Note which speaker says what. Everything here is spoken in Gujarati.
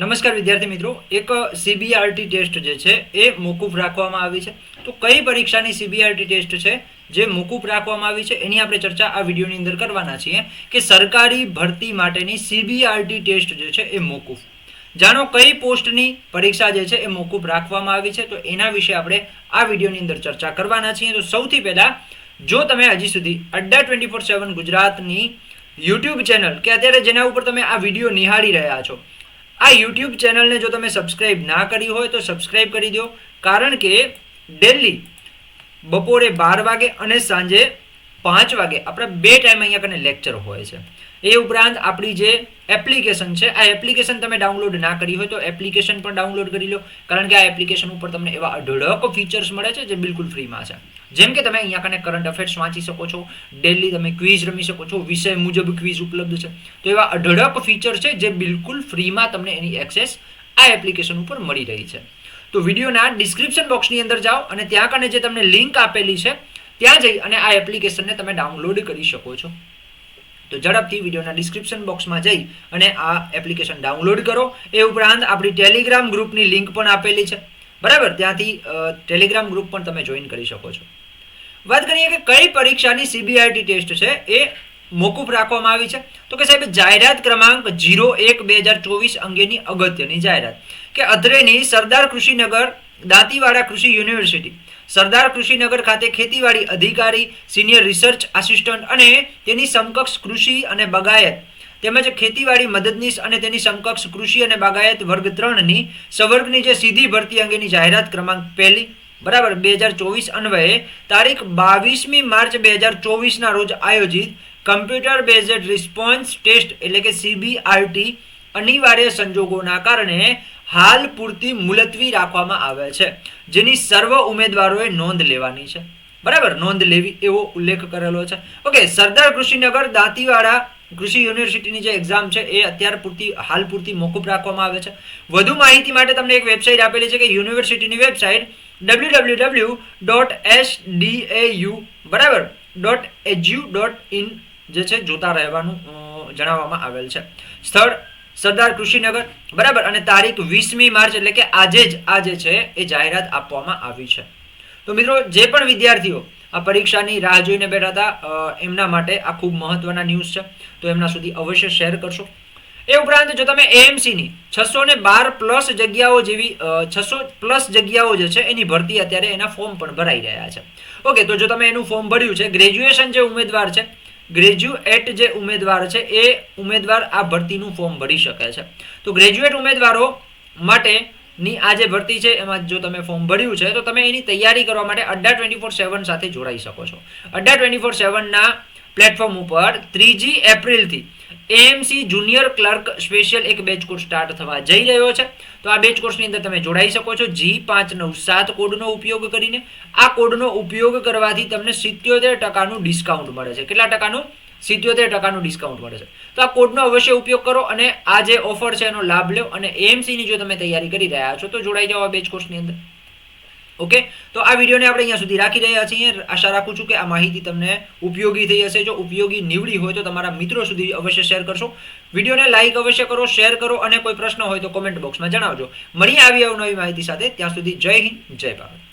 Speaker 1: નમસ્કાર વિદ્યાર્થી મિત્રો. એક સીબીઆરટી ટેસ્ટ જે છે, એ મોકૂફ રાખવામાં આવી છે. તો કઈ પરીક્ષાની સીબીઆરટી ટેસ્ટ છે, જે મોકૂફ રાખવામાં આવી છે, એની આપણે ચર્ચા આ વિડીયોની અંદર કરવાના છીએ કે સરકારી ભરતી માટેની સીબીઆરટી ટેસ્ટ જે છે, એ મોકૂફ. જાણો કઈ પોસ્ટની પરીક્ષા જે છે, એ મોકૂફ રાખવામાં આવી છે? તો એના વિશે આપણે આ વિડીયોની અંદર ચર્ચા કરવાના છીએ. તો સૌથી પહેલાં, જો તમે હજી સુધી અડ્ડા ટ્વેન્ટી ફોર સેવન ગુજરાતની યુટ્યુબ ચેનલ કે અત્યારે જેના ઉપર તમે આ વીડિયો નિહાળી રહ્યા છો આ યુટ્યુબ ચેનલને જો તમે સબસ્ક્રાઈબ ના કરી હોય તો સબસ્ક્રાઈબ કરી દો. કારણ કે ડેલી બપોરે બાર વાગે અને સાંજે પાંચ વાગે આપણા બે ટાઈમ અહીંયા કને લેક્ચર હોય છે. એ ઉપરાંત આપણી જે એપ્લિકેશન છે, આ એપ્લિકેશન તમે ડાઉનલોડ ના કરી હોય તો એપ્લિકેશન પણ ડાઉનલોડ કરી લો. કારણ કે આ એપ્લિકેશન ઉપર તમને એવા અઢળક ફીચર્સ મળે છે જે બિલકુલ ફ્રીમાં છે. જેમ કે તમે અહીંયા કને કરંટ અફેર્સ વાંચી શકો છો ડેલી તમે ક્વિઝ રમી શકો છો, વિષય મુજબ ક્વિઝ ઉપલબ્ધ છે. તો એવા અઢળક ફીચર છે જે બિલકુલ ફ્રીમાં તમને એની એક્સેસ આ એપ્લિકેશન ઉપર મળી રહી છે. તો વિડીયોના ડિસ્ક્રિપ્શન બોક્સની અંદર જાઓ અને ત્યાં કને જે તમને લિંક આપેલી છે, ત્યાં જઈ અને આ એપ્લિકેશનને તમે ડાઉનલોડ કરી શકો છો. તો ઝડપથી વિડીયોના ડિસ્ક્રિપ્શન બોક્સમાં જઈ અને આ એપ્લિકેશન ડાઉનલોડ કરો. એ ઉપરાંત આપણી ટેલિગ્રામ ગ્રુપની લિંક પણ આપેલી છે. બરાબર? ત્યાંથી ટેલિગ્રામ ગ્રુપ પણ તમે જોઈન કરી શકો છો. વાત કરીએ કે કઈ પરીક્ષાની સીબીઆઈટી ટેસ્ટ છે, એ મોકૂફ રાખવામાં આવી છે? તો કે સાહેબ, જાહેરાત ક્રમાંક જીરો એક બે હજાર ચોવીસ અંગેની અગત્યની જાહેરાત. કે અત્રેની સરદાર કૃષિનગર દાંતીવાડા કૃષિ યુનિવર્સિટી, સરદાર કૃષિનગર ખાતે ખેતીવાડી અધિકારી, સિનિયર રિસર્ચ આસિસ્ટન્ટ અને તેની સમકક્ષ કૃષિ અને બગાયત તેમજ ખેતીવાડી મદદનીશ અને તેની સમકક્ષ કૃષિ અને બાગાયત વર્ગ ત્રણની, સવર્ગની જે સીધી ભરતી અંગેની જાહેરાત ક્રમાંક પહેલી બરાબર, બે હજાર ચોવીસ અન્વયે તારીખ બાવીસમી માર્ચ બે હજાર ચોવીસના રોજ આયોજિત કમ્પ્યુટર બેઝડ રિસ્પોન્સ ટેસ્ટ એટલે કે સીબીઆરટી અનિવાર્ય સંજોગોના કારણે હાલ પૂરતી મુલતવી રાખવામાં આવે છે, જેની સર્વ ઉમેદવારોએ નોંધ લેવાની છે. બરાબર, નોંધ લેવી એવો ઉલ્લેખ કરેલો છે. ઓકે, સરદાર કૃષિનગર દાંતીવાડા કૃષિ યુનિવર્સિટીની જે એક્ઝામ છે, એ અત્યાર પૂરતી, હાલ પૂરતી મોકૂફ રાખવામાં આવે છે. વધુ માહિતી માટે તમને એક વેબસાઇટ આપેલી છે કે યુનિવર્સિટીની website W W W dot S D A U બરાબર ડોટ એજ્યુ ડોટ ઇન જે છે, જોતા રહેવાનું જણાવવામાં આવેલ છે. સ્થળ, સરદાર કૃષિનગર, બરાબર, અને તારીખ વીસમી માર્ચ એટલે કે આજે જ આ જે છે, એ જાહેરાત આપવામાં આવી છે. તો મિત્રો, જે પણ વિદ્યાર્થીઓ આ પરીક્ષાની રાહ જોઈને બેઠા હતા એમના માટે આ ખૂબ મહત્વના ન્યૂઝ છે. તો એમના સુધી અવશ્ય શેર કરશો. એ ઉપરાંત જો તમે એએમસીની છસો ને બાર પ્લસ જગ્યાઓ જેવી છસો પ્લસ જગ્યાઓ જે છે, એની ભરતી અત્યારે એના ફોર્મ પણ ભરાઈ રહ્યા છે. ઓકે તો જો તમે એનું ફોર્મ ભર્યું છે ગ્રેજ્યુએશન જે ઉમેદવાર છે ગ્રેજ્યુએટ જે ઉમેદવાર છે, એ ઉમેદવાર આ ભરતીનું ફોર્મ ભરી શકે છે. તો ગ્રેજ્યુએટ ઉમેદવારો માટેની આ જે ભરતી છે, એમાં જો તમે ફોર્મ ભર્યું છે, તો તમે એની તૈયારી કરવા માટે અડ્ડા ટ્વેન્ટી ફોર સેવન સાથે જોડાઈ શકો છો. અડ્ડા ટ્વેન્ટી ફોર સેવનના પ્લેટફોર્મ ઉપર ત્રીજી એપ્રિલથી એએમસી જુનિયર ક્લર્ક સ્પેશિયલ એક બેચ કોર્સ સ્ટાર્ટ થવા જઈ રહ્યો છે. તો આ બેચ કોર્સની અંદર તમે જોડાઈ શકો છો. જી પાંચ નવ સાત કોડનો ઉપયોગ કરીને. આ કોડનો ઉપયોગ કરવાથી તમને સિત્યોતેર ટકાનું ડિસ્કાઉન્ટ મળે છે. કેટલા ટકાનું? સિત્યોતેર ટકાનું ડિસ્કાઉન્ટ મળે છે. તો આ કોડનો અવશ્ય ઉપયોગ કરો અને આ જે ઓફર છે એનો લાભ લો અને એએમસીની જો તમે તૈયારી કરી રહ્યા છો, તો જોડાઈ જાઓ આ બેચ કોર્સની અંદર. ઓકે તો આ વિડીયોને આપણે અહીંયા સુધી રાખી રહ્યા છીએ. આશા રાખું છું કે આ માહિતી તમને ઉપયોગી થઈ હશે. જો ઉપયોગી નીવડી હોય તો તમારા મિત્રો સુધી અવશ્ય શેર કરશો. વિડીયોને લાઇક અવશ્ય કરો શેર કરો અને કોઈ પ્રશ્ન હોય તો કોમેન્ટ બોક્સમાં જણાવજો. મળીએ આવી નવી માહિતી સાથે. ત્યાં સુધી જય હિન્દ, જય ભારત.